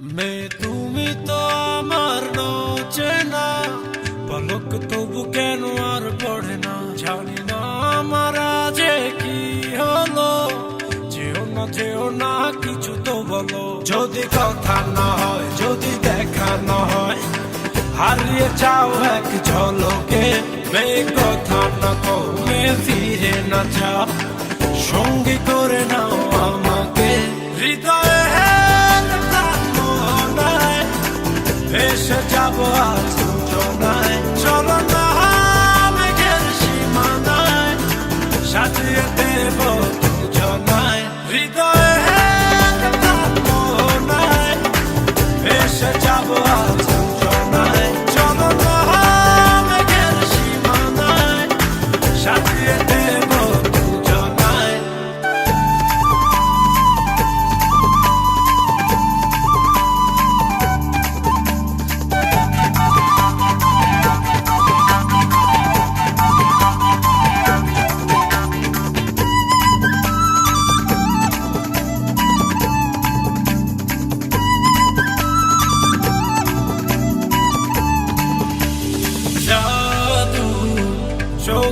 মে তুমি তো আমার পলক তবু কেন আর পড়ে না? জানি না আমার আজে কি হলো, যেও না যেও না, কিছু তো বলো। যদি কথা না হয়, যদি দেখা না হয়, হারিয়ে যাও এক ঝলকে। মে কথা না কমে ফিরে না যাও। সঙ্গী করে নাও।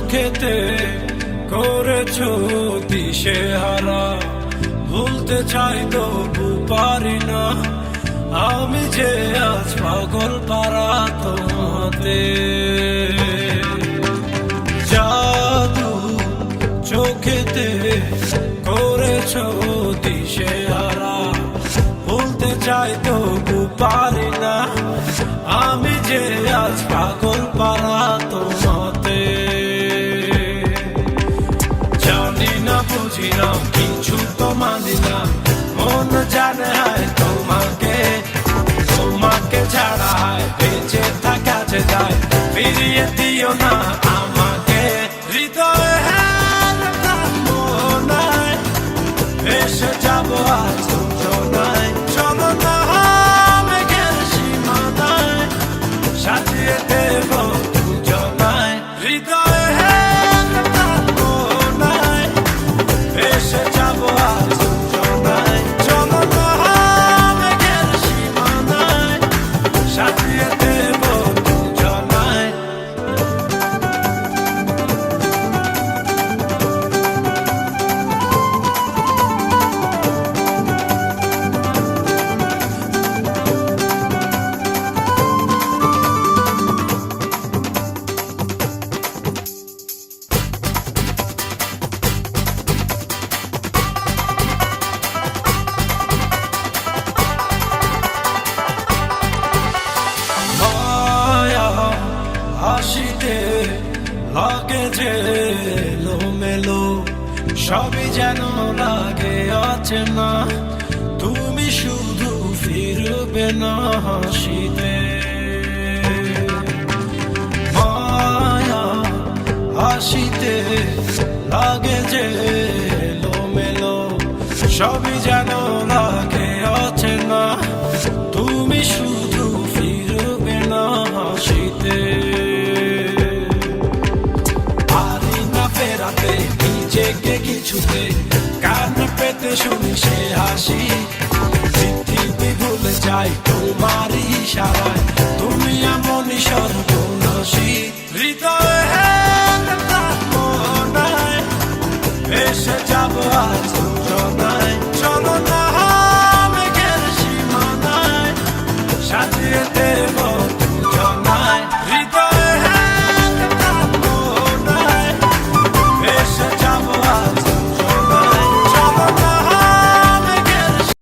চোখেতে করেছ দিশে হারা। ভুলতে চাই তবু পারি না। আমি যে আজ পাগল পারা তোমাতে। জাদু চোখেতে করেছ দিশে হারা। ভুলতে চাই তবু পারি না। আমি যে আজ পাগল পারা কিছু তো মানি না। মন জানে হায় তোমাকে তোমাকে ছাড়া হায়, বেঁচে থাকা যে ফিরিয়ে দিও না আমাকে। হৃদয়ে এসে যাব আজ চলো সাজিয়ে দেব লাগে যে মেলো সবই যেন লাগে আছে না তুমি শুধু ফিরবে না হাসিতে। মায়া হাসিতে লাগে যে মেলো সবই যেন লাগে আছে না তুমি শুধু ফিরবে না হাসিতে। শুনি সে হাসি। পৃথিবী ভুলে যায় তোমার ইশারায়।